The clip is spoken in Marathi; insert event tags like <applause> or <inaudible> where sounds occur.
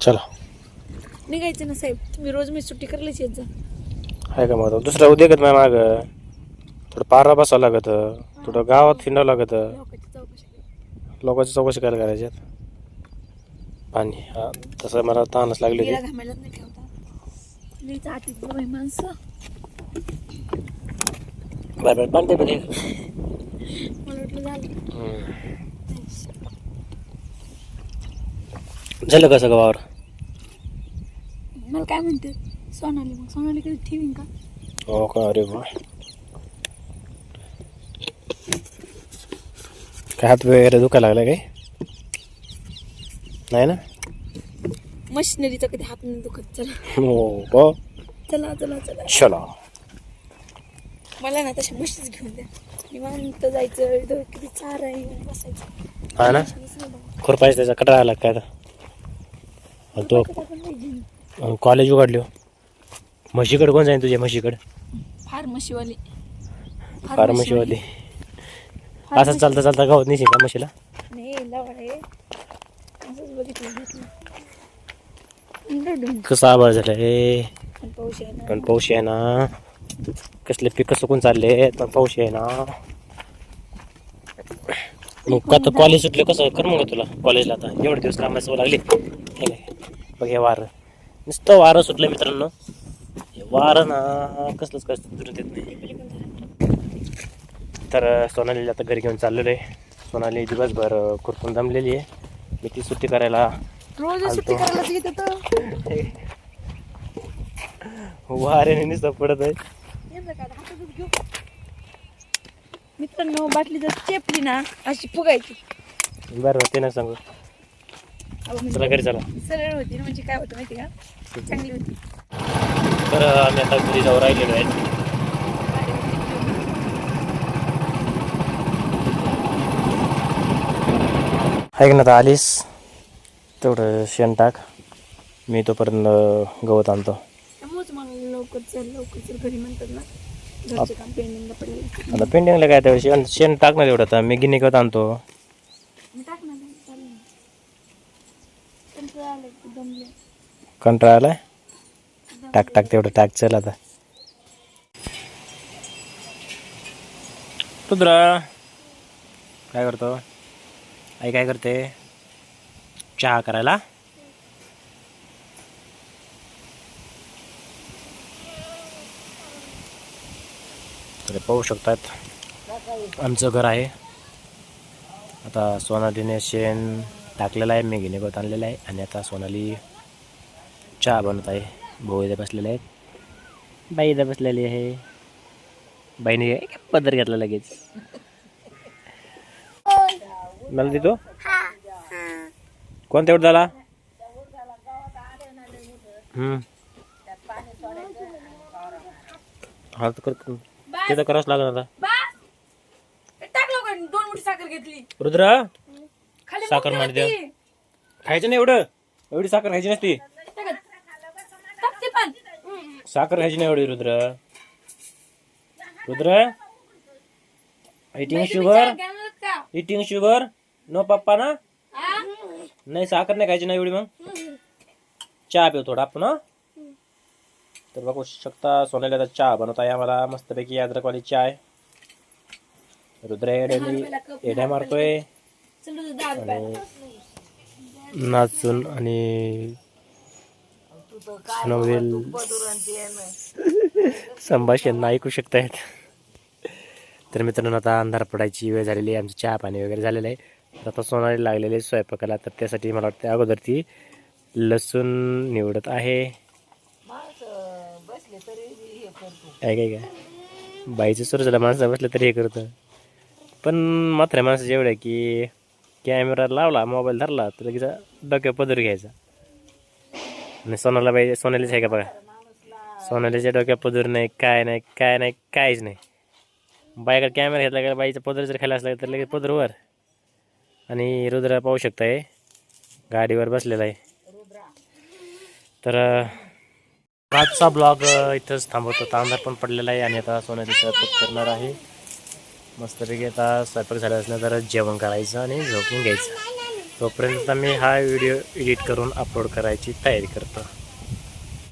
चला. निघायचं ना साहेब. तुम्ही रोज मी सुट्टी करायलाच येत जा. आहे का मग? दुसरा उद्या येत नाही माग. थोडं पारा बसावं लागत. थोडं गावात हिंडावं लागत. लोकांची चौकशी करा. लोकांची चौकशी करायला करायच्यात पाणी. हा तसं मला ताणच लागली गेला होती घामायलाच नाही ठेवता. लईच आटीत बाई माणसं. पण मला वाटलं झालं कसं गावावर मला काय म्हणते? सोनाली मग. सोनाली कधी ठेवीन का? हो का? अरे बा काय हात वगैरे दुखायला लागला काय? नाही ना? मशिनरीचा कधी हात नाही दुखत. चला. हो हो. चला चला चला. चला. मला ना तशा म्हशीच घेऊन द्या. निवांत जायचं किती चार आहे येऊन बसायचं. हा ना. खुरपायचं त्याचा कटाळा आला काय आता? तो कधी आपण नाही घेऊन. आणि कॉलेज उघडलो म्हशीकडे कोण जाईन तुझ्या म्हशीकडे? फार म्हशीवाली. फार असं चालता चालता गावात नाही का म्हशीला? नाही लवड आहे. असंच बघितलं घेतलं रडून कसं आभाळ झालं रे पण पाऊस आहे ना पण पाऊस आहे ना कसले पिकं सुकून चालले पण पाऊस आहे ना. मग आता कॉलेज सुटले कसं कर मग तुला. कॉलेजला आता. एवढे दिवस कामाची सवय लागली. काय बघ हे वारं. नुसतं वारं सुटलं मित्रांनो. हे वारं ना कसलंच कसं देत नाही. तर सोनालीला आता घरी घेऊन चाललेलो आहे. सोनाली दिवसभर खुरपून दमलेली आहे. मी ती सुट्टी करायला येत <laughs> वाऱ्याने नुसतं पडत आहे. मित्रांनो बाटली जर चेपली ना अशी फुगायची. बरं ते ना सांगू. म्हणजे चला घरी चला. सरळ होती ना म्हणजे काय होतं माहिती का? चांगली होती. तर आम्ही आता घरी जाऊ राहिलेलो आहे. ऐक ना आता आलीस. तेवढं शेण टाक. मी तोपर्यंत गवत आणतो. लवकर चल लवकर चल घरी म्हणतात ना घरचे काम पेंडिंगला पडले आता पेंडिंगला काय तेवढं शेण शेण टाक ना तेवढं आता? मी गिनी गवत आणतो. मी टाक ना चालेल. ना. कंटाळा आलाय, खूप दमले कंटाळा आलाय? टाक टाक तेवढं टाक चल आता. रुद्रा काय करतो? आई काय करते? चहा करायला? तर पाहू शकतात. आमचं घर आहे. आता सोनालीने शेण टाकलेलं आहे मी गिनेगोत आणलेलं आहे आणि आता सोनाली चहा बनवत आहे. भाऊ इथे बसलेले आहेत. बाई इथे बसलेली आहे. बाईने पदर घेतला लगेच? मला देतो? कोणत्या एवढं झाला? हम्म. हा तर कर ते तर करावंच लागणार आता. टाक लवकर. दोन मोठी साखर घेतली. रुद्रा खाली साखर मोठी. होती. खायचं नाही एवढं. एवढी साखर खायची नसती. टाकत. टाक ते पण. साखर खायची नाही एवढी रुद्र. रुद्र इटिंग शुगर का इटिंग शुगर नो पप्पा ना हा? नाही साखर नाही खायची ना एवढी मग? चहा पिऊ थोडा आपण हं? तर बघू शकता सोन्याला आता चहा बनवता आहे आम्हाला. मस्तपैकी अद्रकवाली चहा आहे रुद्र एड्या एड्या मारतोय. आणि नाचून आणि सुनावरील संभाषण ऐकू शकतायत. तर मित्रांनो आता अंधार पडायची वेळ झालेली आहे. आमचं चहा पाणी वगैरे झालेलं आहे. तर आता सोनाली लागलेली स्वयंपाकाला. तर त्यासाठी मला वाटतं अगोदर ती लसूण निवडत आहे. काय काय काय बाईचं सुरू झालं माणसं बसलं तरी हे करतं. पण मात्र माणसं जेवढं आहे की कॅमेरा लावला मोबाईल धरला तर लगेच डोक्यावर पदर घ्यायचा. आणि सोनाला बाई सोनालीच आहे का बघा? सोनालीच्या डोक्यात पदर नाही काय नाही काय नाही काहीच नाही. बाईकडे कॅमेरा घेतला का बाईचा पदर जर खायला असला तर लगेच पदर वर. आणि रुद्र पाहू शकताय गाडीवर बसलेला आहे. तर आजचा ब्लॉग इथंच थांबवतो. तांदार पण पडलेला आहे आणि आता सोन्याचा स्वयंपाक करणार आहे. मस्तपैकी आता स्वयंपाक झाला असल्यानंतर जेवण करायचं आणि झोपून घ्यायचं. तोपर्यंत मी हा व्हिडिओ एडिट करून अपलोड करायची तयारी करतो.